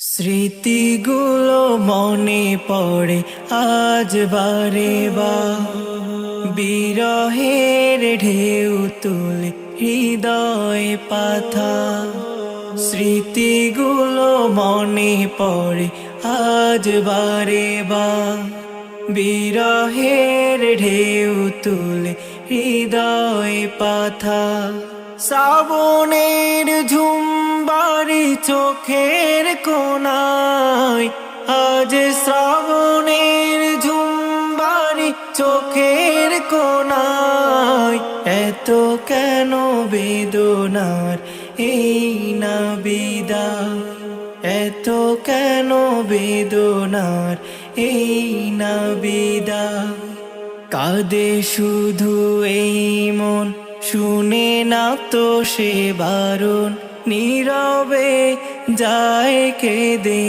স্মৃতিগুলো মনে পড়ে আজ বারে বা। বিরহের ঢেউ তুলে হৃদয় পাথা। স্মৃতিগুলো মনে পড়ে আজ বারে বা। বিরহের ঢেউ তুলে হৃদয় পাথা। শ্রাবণের ঝুমবারি চোখের কোনায় আজ শ্রাবণের ঝুমবারি চোখের কোনায় এত কেন বেদনার এই না বিদায় এত কেন বেদনার এই না বিদায় কাদে শুধু এই মন শুনে না তো সে বারণ নীরবে যায় কেঁদে।